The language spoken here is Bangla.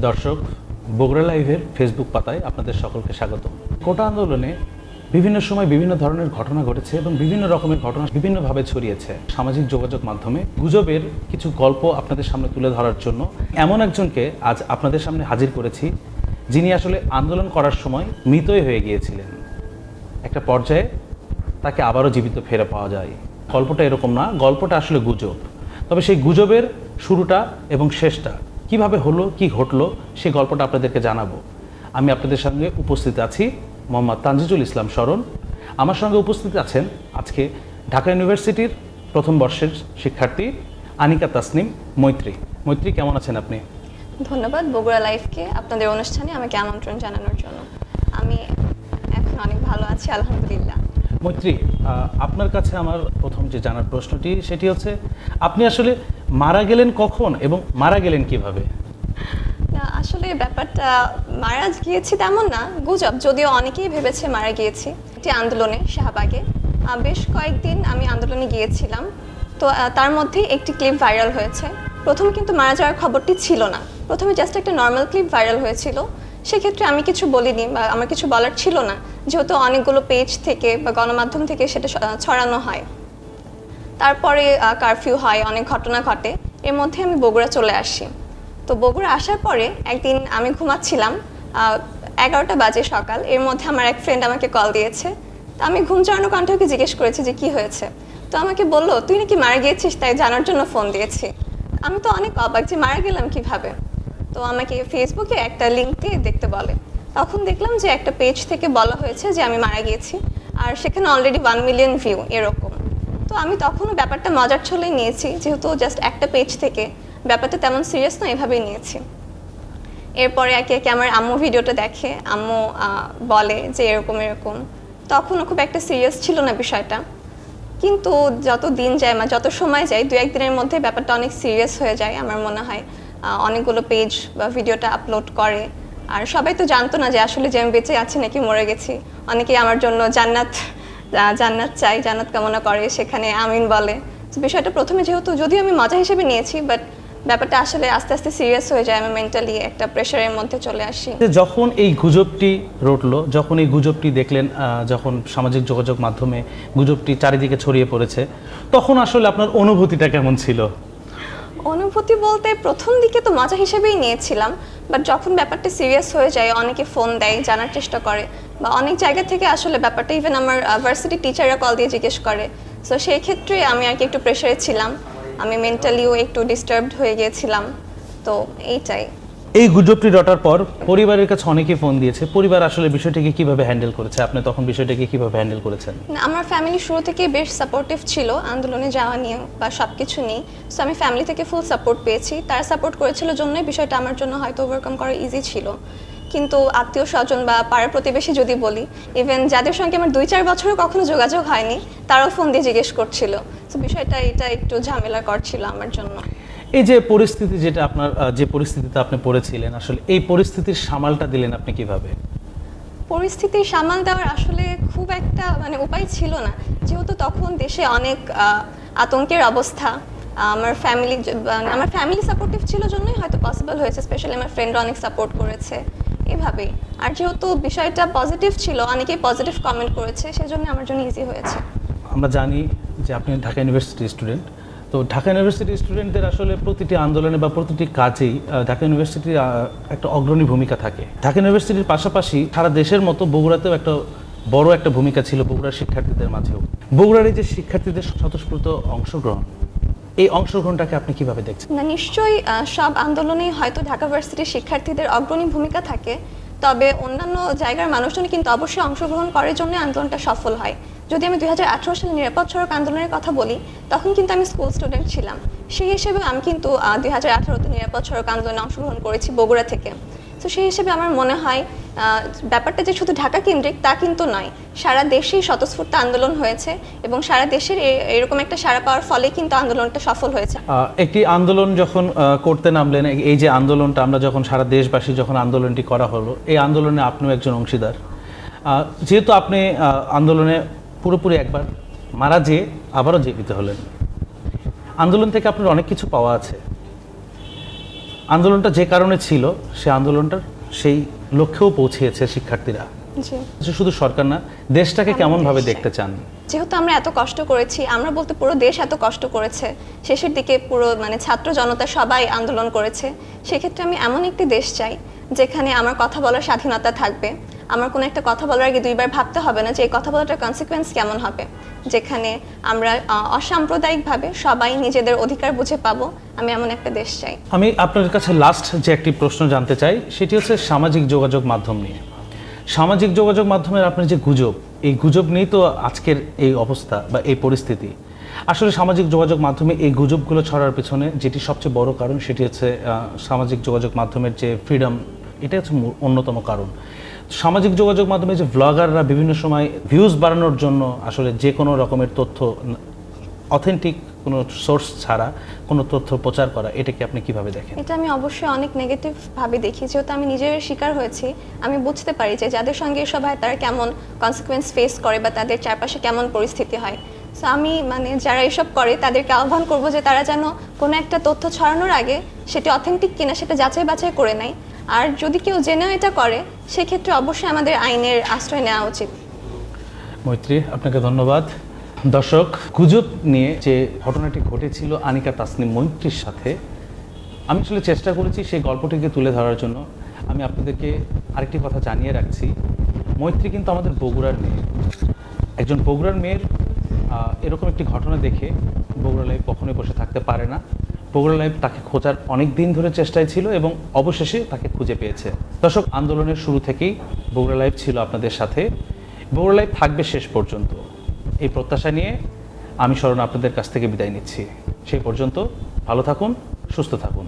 দর্শক, বগুড়া লাইভের ফেসবুক পাতায় আপনাদের সকলকে স্বাগত। কোটা আন্দোলনে বিভিন্ন সময় বিভিন্ন ধরনের ঘটনা ঘটেছে এবং বিভিন্ন রকমের ঘটনা বিভিন্নভাবে ছড়িয়েছে সামাজিক যোগাযোগ মাধ্যমে। গুজবের কিছু গল্প আপনাদের সামনে তুলে ধরার জন্য এমন একজনকে আজ আপনাদের সামনে হাজির করেছি, যিনি আসলে আন্দোলন করার সময় মৃতই হয়ে গিয়েছিলেন। একটা পর্যায়ে তাকে আবারও জীবিত ফেরে পাওয়া যায়। গল্পটা এরকম না, গল্পটা আসলে গুজব। তবে সেই গুজবের শুরুটা এবং শেষটা কীভাবে হলো কি ঘটলো সেই গল্পটা আপনাদেরকে জানাব। আমি আপনাদের সঙ্গে উপস্থিত আছি মোহাম্মদ তানজিজুল ইসলাম স্মরণ। আমার সঙ্গে উপস্থিত আছেন আজকে ঢাকা ইউনিভার্সিটির প্রথম বর্ষের শিক্ষার্থী আনিকা তাসনিম মৈত্রী। মৈত্রী কেমন আছেন আপনি? ধন্যবাদ বগুড়া লাইফকে আপনাদের অনুষ্ঠানে আমাকে আমন্ত্রণ জানানোর জন্য। আমি এখন অনেক ভালো আছি আলহামদুলিল্লাহ। মৈত্রী আপনার কাছে আমার প্রথম যে জানার প্রশ্নটি সেটি হচ্ছে আপনি আসলে মারা গেলেন কখন এবং মারা গেলেন কীভাবে? আসলে ব্যাপারটা মারা গিয়েছি তেমন না, গুজব, যদিও অনেকেই ভেবেছে মারা গিয়েছি একটি আন্দোলনে শাহবাগে। বেশ কয়েকদিন আমি আন্দোলনে গিয়েছিলাম, তো তার মধ্যে একটি ক্লিপ ভাইরাল হয়েছে। প্রথমে কিন্তু মারা যাওয়ার খবরটি ছিল না। প্রথমে জাস্ট একটা নর্মাল ক্লিপ ভাইরাল হয়েছিল। সেক্ষেত্রে আমি কিছু বলিনি বা আমার কিছু বলার ছিল না, যেহেতু অনেকগুলো পেজ থেকে বা গণমাধ্যম থেকে সেটা ছড়ানো হয়। তারপরে কারফিউ হয়, অনেক ঘটনা ঘটে। এর মধ্যে আমি বগুড়া চলে আসি। তো বগুড়া আসার পরে একদিন আমি ঘুমাচ্ছিলাম এগারোটা বাজে সকাল। এর মধ্যে আমার এক ফ্রেন্ড আমাকে কল দিয়েছে। তো আমি ঘুম চড়ানো কণ্ঠকে জিজ্ঞেস করেছি যে, কি হয়েছে? তো আমাকে বলল, তুই নাকি মারা গিয়েছিস, তাই জানার জন্য ফোন দিয়েছি। আমি তো অনেক অবাক যে, মারা গেলাম কীভাবে? তো আমাকে ফেসবুকে একটা লিঙ্ক দিয়ে দেখতে বলে। তখন দেখলাম যে, একটা পেজ থেকে বলা হয়েছে যে, আমি মারা গিয়েছি। আর সেখানে অলরেডি ওয়ান মিলিয়ন ভিউ এরকম। তো আমি তখনও ব্যাপারটা মজার ছলেই নিয়েছি, যেহেতু জাস্ট একটা পেজ থেকে ব্যাপারটা তেমন সিরিয়াস না, এভাবেই নিয়েছি। এরপরে একে একে আমার আম্মু ভিডিওটা দেখে, আম্মু বলে যে এরকম এরকম। তখনও খুব একটা সিরিয়াস ছিল না বিষয়টা। কিন্তু যত দিন যায় বা যত সময় যায় দু একদিনের মধ্যে ব্যাপারটা অনেক সিরিয়াস হয়ে যায় আমার মনে হয়। অনেকগুলো পেজ বা ভিডিওটা আপলোড করে। আর সবাই তো জানতো না যে আসলে যে আমি বেঁচে আছি নাকি মরে গেছি। অনেকেই আমার জন্য জান্নাত জান্নাত চাই, জান্নাত কামনা করে, সেখানে আমিন বলে। বিষয়টা প্রথমে যেহেতু যদিও আমি মজা হিসেবে নিয়েছি বাট ব্যাপারটা আসলে আস্তে আস্তে সিরিয়াস হয়ে যায়, আমি মেন্টালি একটা প্রেশারের মধ্যে চলে আসি। যখন এই গুজবটি রটলো, যখন এই গুজবটি দেখলেন যখন সামাজিক যোগাযোগ মাধ্যমে গুজবটি চারিদিকে ছড়িয়ে পড়েছে, তখন আসলে আপনার অনুভূতিটা কেমন ছিল? অনুভূতি বলতে প্রথম দিকে তো মজা হিসেবেই নিয়েছিলাম বাট যখন ব্যাপারটা সিরিয়াস হয়ে যায়, অনেকে ফোন দেয়, জানার চেষ্টা করে, বা অনেক জায়গা থেকে আসলে ব্যাপারটা ইভেন আমার ভার্সিটি টিচাররা কল দিয়ে জিজ্ঞেস করে। সো সেই ক্ষেত্রে আমি আর কি একটু প্রেশারে ছিলাম, আমি মেন্টালিও একটু ডিস্টার্বড হয়ে গিয়েছিলাম, তো এইটাই। এই গুজবটি রটার পর পরিবারের কাছে অনেকে ফোন দিয়েছে, পরিবার আসলে বিষয়টাকে কীভাবে হ্যান্ডেল করেছে? আপনি তখন বিষয়টাকে কীভাবে হ্যান্ডেল করেছেন? আমার ফ্যামিলি শুরু থেকে বেশ সাপোর্টিভ ছিল, আন্দোলনে যাওয়া নিয়ে বা সব কিছু নিয়ে। সো আমি ফ্যামিলি থেকে ফুল সাপোর্ট পেয়েছি। তারা সাপোর্ট করেছিল জন্যই বিষয়টা আমার জন্য হয়তো ওভারকাম করা ইজি ছিল। কিন্তু আত্মীয় স্বজন বা পাড়ার প্রতিবেশী যদি বলি ইভেন যাদের সঙ্গে আমার দুই চার বছরও কখনো যোগাযোগ হয়নি, তারাও ফোন দিয়ে জিজ্ঞেস করছিল। তো বিষয়টা এটা একটু ঝামেলা করছিল আমার জন্য। এই যে পরিস্থিতি যেটা আপনার যে পরিস্থিতিতে আপনি পড়েছিলেন আসলে এই পরিস্থিতির সামালটা দিলেন আপনি কীভাবে? পরিস্থিতি সামাল দেওয়ার আসলে খুব একটা মানে উপায় ছিল না। যেহেতু তখন দেশে অনেক আতঙ্কের অবস্থা আমার ফ্যামিলি আমার ফ্যামিলি সাপোর্টিভ ছিল জন্যই হয়তো পসিবল হয়েছে স্পেশালি আমার ফ্রেন্ডরা অনেক সাপোর্ট করেছে এভাবেই। আর যেহেতু বিষয়টা পজিটিভ ছিল অনেকেই পজিটিভ কমেন্ট করেছে সেজন্য আমার জন্য ইজি হয়েছে। আমরা জানি যে আপনি ঢাকা ইউনিভার্সিটি স্টুডেন্ট তো ঢাকা ইউনিভার্সিটির স্টুডেন্টদের আসলে প্রতিটি আন্দোলনে বা প্রতিটি কাজেই ঢাকা ইউনিভার্সিটির একটা অগ্রণী ভূমিকা থাকে। ঢাকা ইউনিভার্সিটির পাশাপাশি সারা দেশের মতো বগুড়াতেও একটা বড় একটা ভূমিকা ছিল বগুড়ার শিক্ষার্থীদের মাঝেও। বগুড়ার এই যে শিক্ষার্থীদের স্বতঃস্ফূর্ত অংশগ্রহণ, এই অংশগ্রহণটাকে আপনি কীভাবে দেখছেন? না, নিশ্চয়ই সব আন্দোলনেই হয়তো ঢাকা ভার্সিটির শিক্ষার্থীদের অগ্রণী ভূমিকা থাকে। তবে অন্যান্য জায়গার মানুষজন কিন্তু অবশ্যই অংশগ্রহণ করার জন্য আন্দোলনটা সফল হয়। যদি আমি দুই হাজার আঠারো সালে নিরাপদ সড়ক আন্দোলনের কথা বলি, তখন কিন্তু আমি স্কুল স্টুডেন্ট ছিলাম। সেই হিসেবে আমি কিন্তু দুই হাজার আঠারোতে নিরাপদ সড়ক আন্দোলনে অংশগ্রহণ করেছি বগুড়া থেকে। তো সেই হিসেবে আমার মনে হয় ব্যাপারটা যে শুধু ঢাকা কেন্দ্রিক তা কিন্তু নয়, সারা দেশেই স্বতঃস্ফূর্ত আন্দোলন হয়েছে এবং সারা দেশের এরকম একটা সারা পাওয়ার ফলে কিন্তু আন্দোলনটা সফল হয়েছে। একটি আন্দোলন যখন করতে নামলেন, এই যে আন্দোলনটা আমরা যখন সারা দেশবাসী যখন আন্দোলনটি করা হলো, এই আন্দোলনে আপনিও একজন অংশীদার। যেহেতু আপনি আন্দোলনে পুরোপুরি একবার মারা যেয়ে আবারও জীবিত হলেন। আন্দোলন থেকে আপনার অনেক কিছু পাওয়া আছে। আন্দোলনটা যে কারণে ছিল সে আন্দোলনটার সেই লক্ষ্যেও পৌঁছিয়েছে শিক্ষার্থীরা। শুধু সরকার না দেশটাকে কেমন ভাবে দেখতে চান? যেহেতু আমরা এত কষ্ট করেছি আমরা বলতে পুরো দেশ এত কষ্ট করেছে শেষের দিকে পুরো মানে ছাত্র জনতা সবাই আন্দোলন করেছে সেক্ষেত্রে আমি এমন একটি দেশ চাই যেখানে আমার কথা বলার স্বাধীনতা থাকবে। আমার কোনো একটা কথা বলার আগে দুইবার ভাবতে হবে না যে এই কথা বলাটার কনসিকোয়েন্স কেমন হবে। যেখানে আমরা অসাম্প্রদায়িকভাবে সবাই নিজেদের অধিকার বুঝে পাবো। আমি এমন একটা দেশ চাই। আমি আপনার কাছে লাস্ট যে একটি প্রশ্ন জানতে চাই, সেটি হচ্ছে সামাজিক যোগাযোগ মাধ্যম নিয়ে। সামাজিক যোগাযোগ মাধ্যমের আপনার যে গুজব, এই গুজব নিয়েই তো আজকের এই অবস্থা বা এই পরিস্থিতি। আসলে সামাজিক যোগাযোগ মাধ্যমে এই গুজবগুলো ছড়ার পেছনে যেটি সবচেয়ে বড় কারণ, সেটি হচ্ছে সামাজিক যোগাযোগ মাধ্যমের যে ফ্রিডম এটা হচ্ছে অন্যতম কারণ। সামাজিক যোগাযোগ মাধ্যমে যে ব্লগাররা বিভিন্ন সময় ভিউজ বাড়ানোর জন্য আসলে যে কোনো রকমের তথ্য অথেন্টিক কোনো সোর্স ছাড়া কোনো তথ্য প্রচার করা এটাকে আপনি কীভাবে দেখেন? এটা আমি অবশ্যই অনেক নেগেটিভ ভাবে দেখি যেহেতু আমি নিজের শিকার হয়েছি। আমি বুঝতে পারি যে যাদের সঙ্গে এসব হয় তারা কেমন কনসিকুয়েন্স ফেস করে বা তাদের চারপাশে কেমন পরিস্থিতি হয়। সো আমি মানে যারা এসব করে তাদেরকে আহ্বান করব যে তারা যেন কোনো একটা তথ্য ছড়ানোর আগে সেটা অথেন্টিক কিনা সেটা যাচাই বাছাই করে নেয়। আর যদি কেউ জেনেও এটা করে, সেক্ষেত্রে অবশ্যই আমাদের আইনের আশ্রয় নেওয়া উচিত। মৈত্রী, আপনাকে ধন্যবাদ। দর্শক, গুজব নিয়ে যে ঘটনাটি ঘটেছিল আনিকা তাসনিম মৈত্রীর সাথে, আমি আসলে চেষ্টা করেছি সেই গল্পটিকে তুলে ধরার জন্য। আমি আপনাদেরকে আরেকটি কথা জানিয়ে রাখছি। মৈত্রী কিন্তু আমাদের বগুড়ার মেয়ে। একজন বগুড়ার মেয়ের এরকম একটি ঘটনা দেখে বগুড়া লাইভ কখনোই বসে থাকতে পারে না। বগুড়া লাইভ তাকে খোঁজার অনেক দিন ধরে চেষ্টায় ছিল এবং অবশেষে তাকে খুঁজে পেয়েছে। দর্শক, আন্দোলনের শুরু থেকেই বগুড়া লাইভ ছিল আপনাদের সাথে। বগুড়া লাইভ থাকবে শেষ পর্যন্ত। এই প্রত্যাশা নিয়ে আমি স্মরণ আপনাদের কাছ থেকে বিদায় নিচ্ছি। সেই পর্যন্ত ভালো থাকুন, সুস্থ থাকুন।